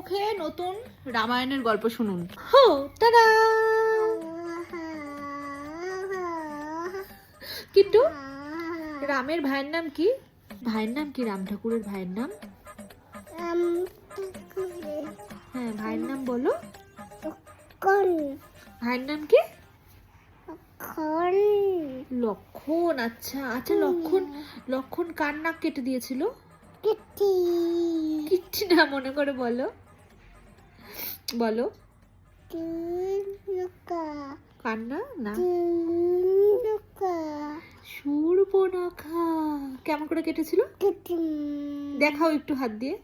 মুখে নতুন রামায়ণের গল্প শুনুন। হো তারা। কিট্টু রামের ভাইয়ের নাম কি? ভাইয়ের নাম কি রাম ঠাকুরের ভাইয়ের নাম? হ্যাঁ ভাইয়ের নাম বলো। ভাইয়ের নাম কি? লক্ষণ। আচ্ছা আচ্ছা লক্ষণ লক্ষণ কার নাক কেটে দিয়েছিল? কিচ্ছু না মনে করে বলো। বলো। কার না। সুরপনখা। কেমন করে কেটেছিল? দেখাও একটু হাত দিয়ে।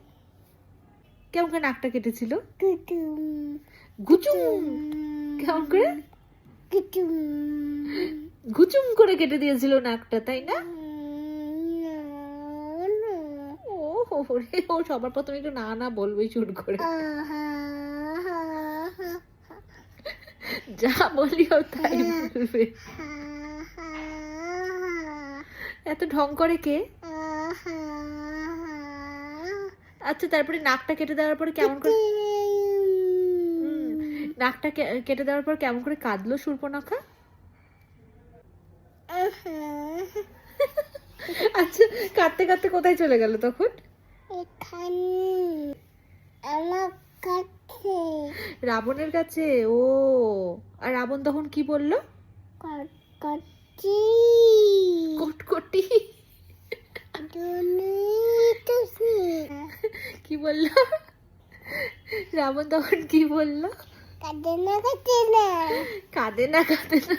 কেমন করে নাকটা কেটেছিল? গুচুম কেমন করে? গুচুম করে কেটে দিয়েছিল নাকটা তাই না? ও সবার প্রথমে একটু না না বলবেই শুরু করে। যা বলিও তাই বলবে। এত ঢং করে কে? আচ্ছা তারপরে নাকটা কেটে দেওয়ার পরে কেমন করে নাকটা কেটে দেওয়ার পর কেমন করে কাঁদলো সুর্পনখা? আচ্ছা কাঁদতে কাঁদতে কোথায় চলে গেল তখন? রাবণের কাছে? ও। আর রাবণ তখন কি বলল? কটকটি। কি বলল? রাবণ তখন কি বলল? কাঁদে না কাঁদে না।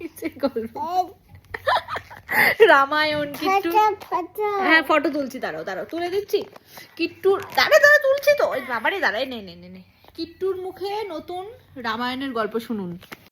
নিচে গল্প রামায়ণ কিট্টু। হ্যাঁ ফটো তুলছি দাঁড়াও দাঁড়াও তুলে দিচ্ছি। কিট্টুর দাঁড়া দাঁড়া তুলছি তো। ওই বাবারে দাঁড়াই নে নে নে নে। কিট্টুর মুখে নতুন রামায়ণের গল্প শুনুন।